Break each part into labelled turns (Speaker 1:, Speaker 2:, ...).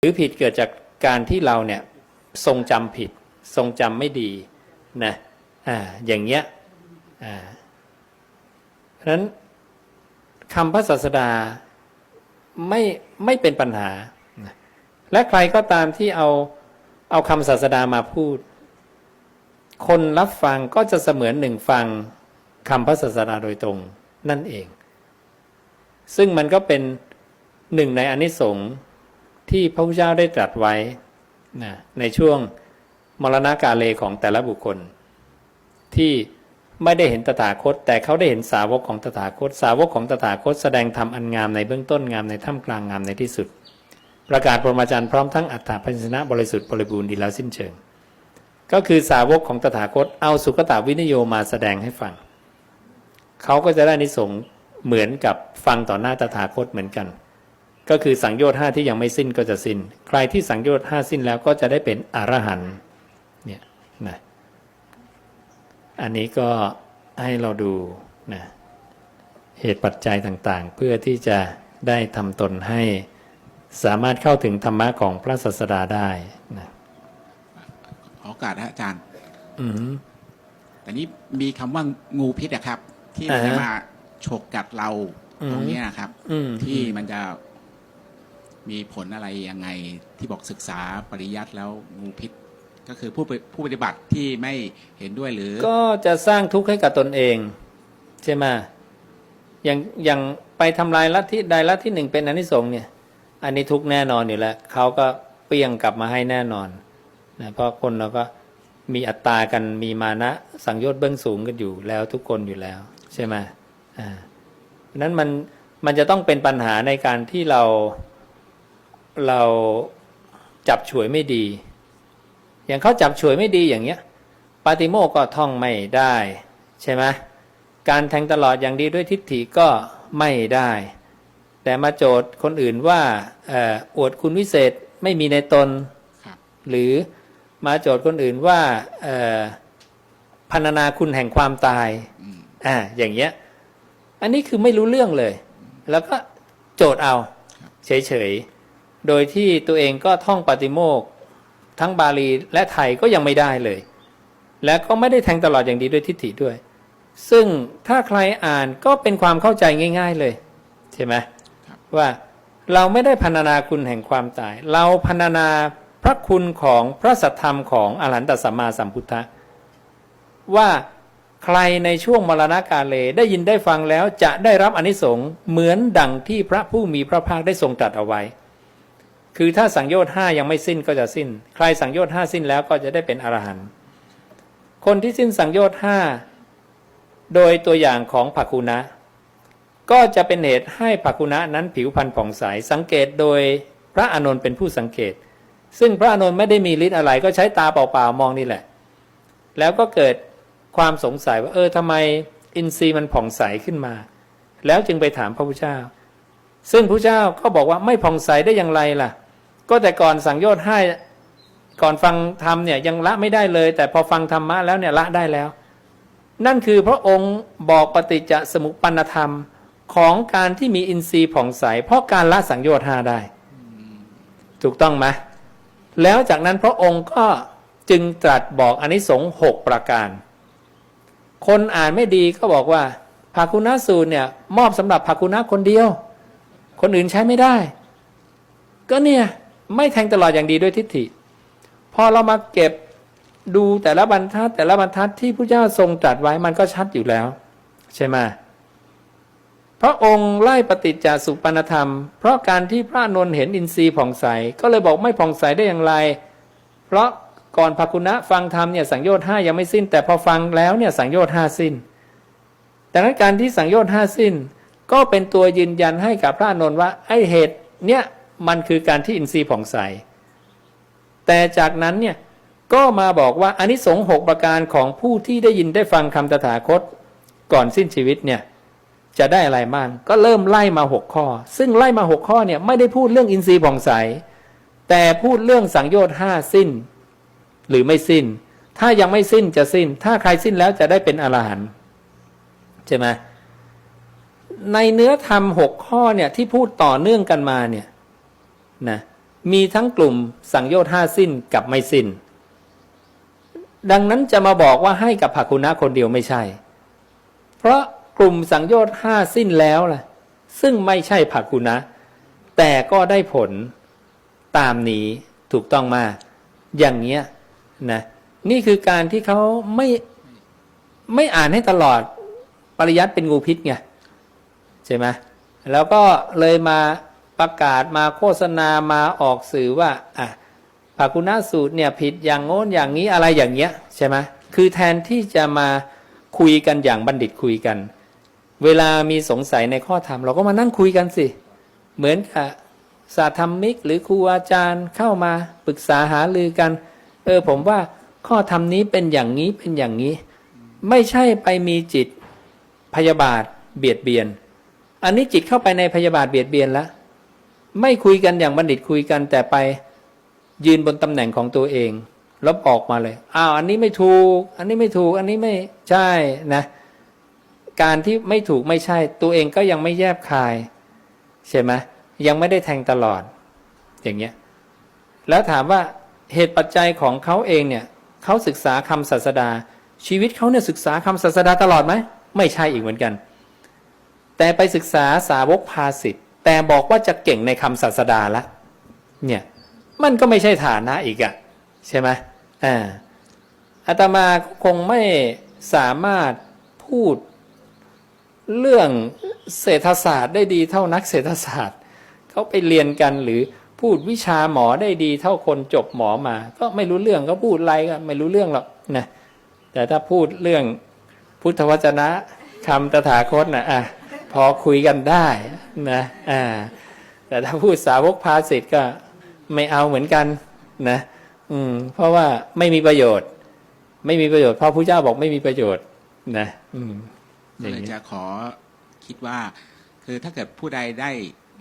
Speaker 1: หรือผิดเกิดจากการที่เราเนี่ยทรงจำผิด ทรงจำไม่ดีนะอ่าอย่างเงี้ยอ่าเพราะนั้นคำพระศาสดาไม่ไม่เป็นปัญหา และใครก็ตามที่เอาเอาคำศาสดามาพูด คนรับฟังก็จะเสมือนหนึ่งฟังคำพระศาสดาโดยตรงนั่นเอง ซึ่งมันก็เป็นหนึ่งในอนิสงส์ ที่พระพุทธเจ้าได้ตรัสไว้นะในช่วงมรณากาเลของแต่ละบุคคล ที่ไม่ได้เห็นตถาคต แต่เขาได้เห็นสาวกของตถาคต สาวกของตถาคต แสดงธรรมอันงามในเบื้องต้นงามในท่ามกลางงามในที่สุด ประกาศปรมาจารย์พร้อมทั้งอัฏฐพัญชนะบริสุทธิ์บริบูรณ์ดีแล้วสิ้นเชิง ก็คือสาวกของตถาคตเอาสุกตาวินโยมาแสดงให้ฟังเขาก็จะได้นิสงเหมือนกับฟังต่อหน้าตถาคตเหมือนกัน ก็คือสังโยชน์ห้าที่ยังไม่สิ้นก็จะสิ้น ใครที่สังโยชน์ห้าสิ้นแล้วก็จะได้เป็นอรหันต์เนี่ยนะอันนี้ก็ให้เราดูนะเหตุปัจจัยต่างๆ เพื่อที่จะได้ทำตนให้สามารถเข้าถึงธรรมะของพระศาสดาได้นะ
Speaker 2: ขอโอกาสนะอาจารย์
Speaker 1: อืม
Speaker 2: แต่นี้มีคำว่างูพิษอะครับ ที่
Speaker 1: อ่าฮะ
Speaker 2: จะมาฉกกัดเรา
Speaker 1: อืม
Speaker 2: ตรงเนี้ยนะครับ
Speaker 1: อืม
Speaker 2: ที่มันจะ มีผลอะไรยังไงที่บอกศึกษาปริยัติแล้วงูพิษ ก็คือผู้ปฏิผู้ปฏิบัติที่ไม่เห็นด้วยหรือ
Speaker 1: ก็จะสร้างทุกข์ให้กับตนเอง ใช่ไหมอย่างอย่างไปทำลายลัทธิใดลัทธิหนึ่งเป็นอนิสงส์เนี่ย อันนี้ทุกแน่นอนอยู่แล้วเขาก็เปรี้ยงกลับมาให้แน่นอนนะเพราะคนเราก็มีอัตตากันมีมานะสังโยชน์เบื้องสูงกันอยู่แล้วทุกคนอยู่แล้ว ใช่ไหมอ่านั้นมันมันจะต้องเป็นปัญหาในการที่เรา เราจับฉวยไม่ดี อย่างเขาจับฉวยไม่ดีอย่างเงี้ยปาติโมกข์ก็ท่องไม่ได้ ใช่ไหมการแทงตลอดอย่างดีด้วยทิฏฐิก็ไม่ได้ แต่มาโจทย์คนอื่นว่าเอ่ออวดคุณวิเศษไม่มีในตน
Speaker 2: ครับ
Speaker 1: หรือมาโจทย์คนอื่นว่าเอ่อพันนาคุณแห่งความตาย
Speaker 2: อืม
Speaker 1: อ่าอย่างเงี้ย อันนี้คือไม่รู้เรื่องเลย แล้วก็โจทย์เอา เฉยๆ โดยที่ตัวเองก็ท่องปาติโมกข์ทั้งบาลีและไทยก็ยังไม่ได้เลย และก็ไม่ได้แทงตลอดอย่างดีด้วยทิฏฐิด้วย ซึ่งถ้าใครอ่านก็เป็นความเข้าใจง่าย ๆเลย ใช่ไหมว่าเราไม่ได้พันนาคุณแห่งความตาย เราพันนาพระคุณของพระสัทธรรมของอรหันตสัมมาสัมพุทธะว่าใครในช่วงมรณกาเลได้ยินได้ฟังแล้วจะได้รับอนิสงส์เหมือนดังที่พระผู้มีพระภาคได้ทรงตรัสเอาไว้ คือถ้าสังโยชน์ห้ายังไม่สิ้นก็จะสิ้น ใครสังโยชน์ห้าสิ้นแล้วก็จะได้เป็นอรหันต์คนที่สิ้นสังโยชน์ห้าโดยตัวอย่างของภักคุนะ ก็จะเป็นเหตุให้ภักคุนะนั้นผิวพรรณผ่องใสสังเกตโดยพระอานนท์เป็นผู้สังเกต ซึ่งพระอานนท์ไม่ได้มีฤทธิ์อะไรก็ใช้ตาเปล่าๆมองนี่แหละ แล้วก็เกิดความสงสัยว่าเออทำไมอินทรีย์มันผ่องใสขึ้นมา แล้วจึงไปถามพระพุทธเจ้า ซึ่งพระเจ้าก็บอกว่าไม่ผ่องใสได้อย่างไรล่ะ ก็แต่ก่อนสังโยชน์ให้ก่อนฟังธรรมเนี่ยยังละไม่ได้เลย แต่พอฟังธรรมะแล้วเนี่ยละได้แล้ว นั่นคือพระองค์บอกปฏิจจสมุปปนธรรมของการที่มีอินทรีย์ผ่องใส เพราะการละสังโยชน์ห้าได้ ถูกต้องไหมแล้วจากนั้นพระองค์ก็จึงตรัสบอกอนิสงส์หกประการ คนอ่านไม่ดีก็บอกว่าภาคุณสูตรเนี่ยมอบสำหรับภาคุณคนเดียว คนอื่นใช้ไม่ได้ ก็เนี่ย ไม่แทงตลอดอย่างดีด้วยทิฏฐิ พอเรามาเก็บดูแต่ละบรรทัด แต่ละบรรทัดที่พระเจ้าทรงตรัสไว้มันก็ชัดอยู่แล้ว ใช่ไหมพระองค์ไล่ปฏิจจสุปนธรรม เพราะการที่พระนนท์เห็นอินทรีย์ผ่องใส ก็เลยบอกไม่ผ่องใสได้อย่างไร เพราะก่อนภาคุณะฟังธรรมเนี่ยสังโยชน์ห้ายังไม่สิ้น แต่พอฟังแล้วเนี่ยสังโยชน์ห้าสิ้นดังนั้นการที่สังโยชน์ห้าสิ้น ก็เป็นตัวยืนยันให้กับพระนนท์ว่าไอ้เหตุเนี่ย มันคือการที่อินทรีย์ผ่องใส แต่จากนั้นเนี่ยก็มาบอกว่าอานิสงส์หกประการของผู้ที่ได้ยินได้ฟังคำตถาคต ก่อนสิ้นชีวิตเนี่ยจะได้อะไรบ้างก็เริ่มไล่มาหกข้อ ซึ่งไล่มาหกข้อเนี่ยไม่ได้พูดเรื่องอินทรีย์ผ่องใส แต่พูดเรื่องสังโยชน์ห้าสิ้น หรือไม่สิ้น ถ้ายังไม่สิ้นจะสิ้น ถ้าใครสิ้นแล้วจะได้เป็นอรหันต์ใช่ไหมในเนื้อธรรมหกข้อเนี่ยที่พูดต่อเนื่องกันมาเนี่ย นะมีทั้งกลุ่มสังโยชน์ห้าสิ้นกับไม่สิ้น ดังนั้นจะมาบอกว่าให้กับภาคุนะคนเดียวไม่ใช่ เพราะกลุ่มสังโยชน์ห้าสิ้นแล้วล่ะ ซึ่งไม่ใช่ภาคุนะแต่ก็ได้ผลตามนี้ถูกต้องมา อย่างเงี้ยนะนี่คือการที่เขาไม่ไม่อ่านให้ตลอดปริยัติเป็นงูพิษไงใช่ไหมแล้วก็เลยมา ประกาศมาโฆษณามาออกสื่อว่าอะภาคุณสูตรเนี่ยผิดอย่างโน้นอย่างนี้อะไรอย่างเงี้ยใช่ไหมคือแทนที่จะมาคุยกันอย่างบัณฑิตคุยกัน เวลามีสงสัยในข้อธรรมเราก็มานั่งคุยกันสิ เหมือนกับสาธรรมิก หรือครูอาจารย์เข้ามาปรึกษาหารือกัน เออผมว่าข้อธรรมนี้เป็นอย่างนี้เป็นอย่างนี้ ไม่ใช่ไปมีจิตพยาบาทเบียดเบียน อันนี้จิตเข้าไปในพยาบาทเบียดเบียนแล้ว ไม่คุยกันอย่างบัณฑิตคุยกันแต่ไปยืนบนตำแหน่งของตัวเองแล้วออกมาเลย อ้าว อันนี้ไม่ถูก อันนี้ไม่ถูก อันนี้ไม่ใช่นะ การที่ไม่ถูกไม่ใช่ ตัวเองก็ยังไม่แยบคาย ใช่ไหมยังไม่ได้แทงตลอด อย่างเงี้ย แล้วถามว่าเหตุปัจจัยของเขาเองเนี่ยเขาศึกษาคำศาสดา ชีวิตเขาเนี่ยศึกษาคำศาสดาตลอดไหม ไม่ใช่อีกเหมือนกัน แต่ไปศึกษาสาวกภาสิทธ แต่บอกว่าจะเก่งในคำศาสดาละเนี่ยมันก็ไม่ใช่ฐานะอีกอะใช่ไหมอ่าอาตมาคงไม่สามารถพูดเรื่องเศรษฐศาสตร์ได้ดีเท่านักเศรษฐศาสตร์เขาไปเรียนกันหรือพูดวิชาหมอได้ดีเท่าคนจบหมอมา ก็ไม่รู้เรื่องก็พูดอะไรก็ไม่รู้เรื่องหรอกนะแต่ถ้าพูดเรื่องพุทธวจนะคำตถาคตนะอะ พอคุยกันได้นะอ่าแต่ถ้าพูดสาวกภาสิทธ์ก็ไม่เอาเหมือนกันนะอืม เพราะว่าไม่มีประโยชน์ ไม่มีประโยชน์เพราะพระเจ้าบอกไม่มีประโยชน์ นะ อืมอ
Speaker 2: ก็
Speaker 1: ย่าง
Speaker 2: เลย
Speaker 1: นี้
Speaker 2: จะขอคิดว่า คือถ้าเกิดผู้ใดได้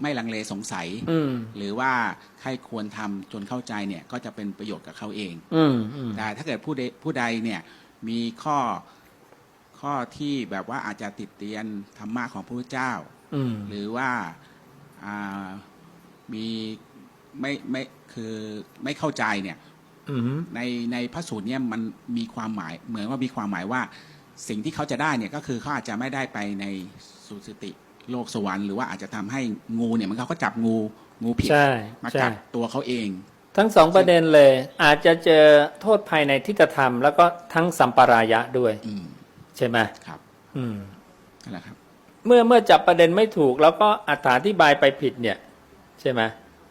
Speaker 2: ไม่ลังเลสงสัย
Speaker 1: อืม
Speaker 2: หรือว่าใครควรทำจนเข้าใจเนี่ย ก็จะเป็นประโยชน์กับเขาเอง
Speaker 1: อืมอืม
Speaker 2: แต่ถ้าเกิดผู้ใดผู้ใดเนี่ย มีข้อ ข้อที่แบบว่าอาจจะติดเตียนธรรมะของพระพุทธเจ้า
Speaker 1: อืม
Speaker 2: หรือว่าอ่ามีไม่ไม่คือไม่เข้าใจเนี่ย
Speaker 1: อืม
Speaker 2: ในในพระสูตรเนี่ยมันมีความหมาย เหมือนว่ามีความหมายว่า สิ่งที่เขาจะได้เนี่ยก็คือเขาอาจจะไม่ได้ไปในสุสติโลกสวรรค์หรือว่าอาจจะทำให้งูเนี่ยมันเขาก็จับงูงูผิด
Speaker 1: ใช่
Speaker 2: มา
Speaker 1: ใช่
Speaker 2: กัดตัวเขาเอง
Speaker 1: ทั้งสองประเด็นเลย อาจจะเจอโทษภายในทิฏฐธรรม แล้วก็ทั้งสัมปรายะด้วย
Speaker 2: อืม
Speaker 1: ใช่ไหม
Speaker 2: ครับ
Speaker 1: อืม
Speaker 2: นั่นแหละครับ
Speaker 1: เมื่อเมื่อจับประเด็นไม่ถูก แล้วก็อธิบายไปผิดเนี่ย ใช่ไหม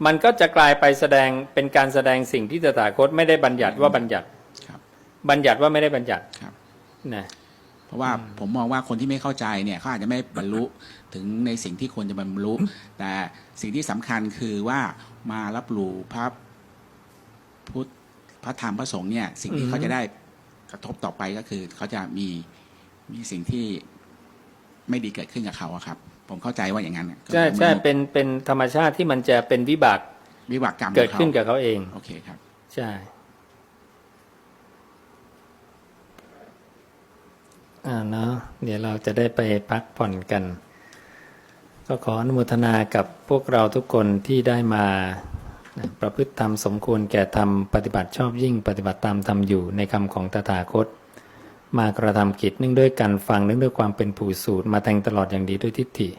Speaker 1: มันก็จะกลายไปแสดงเป็นการแสดงสิ่งที่ตถาคตไม่ได้บัญญัติว่าบัญญัติ
Speaker 2: ครับ
Speaker 1: บัญญัติว่าไม่ได้บัญญัติ
Speaker 2: ครับ
Speaker 1: นะ
Speaker 2: เพราะว่าผมมองว่าคนที่ไม่เข้าใจเนี่ยเขาอาจจะไม่บรรลุถึงในสิ่งที่ควรจะบรรลุ แต่สิ่งที่สำคัญคือว่ามารับรู้พระพุทธพระธรรมพระสงฆ์เนี่ย สิ่งที่เขาจะได้กระทบต่อไปก็คือเขาจะมี มีสิ่งที่ไม่ดีเกิดขึ้นกับเขาอะครับ ผมเข้าใจว่าอย่างนั้นน่ะ
Speaker 1: ใช่ใช่
Speaker 2: ก็
Speaker 1: เป็นเป็นธรรมชาติที่มันจะเป็นวิบาก
Speaker 2: วิบากกรรมของ
Speaker 1: เกิดขึ้น
Speaker 2: ขา
Speaker 1: กับเขาเอง
Speaker 2: โอเคครับ
Speaker 1: ใช่อ่าเนาะเดี๋ยวเราจะได้ไปพักผ่อนกัน ก็ขออนุโมทนากับพวกเราทุกคนที่ได้มานะประพฤติธรรมสมควรแก่ธรรมปฏิบัติชอบยิ่งปฏิบัติตามธรรมอยู่ในคำของตถาคต มากระทำกิจเนื่องด้วยการฟังเนื่องด้วยความเป็นผู้สูตรมาแทงตลอดอย่างดีด้วยทิฏฐิ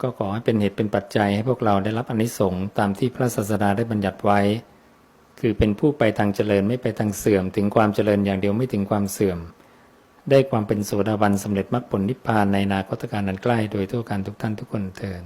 Speaker 1: ก็ขอให้เป็นเหตุเป็นปัจจัยให้พวกเราได้รับอนิสงส์ตามที่พระศาสดาได้บัญญัติไว้ คือเป็นผู้ไปทางเจริญไม่ไปทางเสื่อม ถึงความเจริญอย่างเดียวไม่ถึงความเสื่อม ได้ความเป็นโสดาบันสำเร็จมรรคผลนิพพานในนาคตการนันใกล้ โดยทั่วกันทุกท่านทุกคนเทิน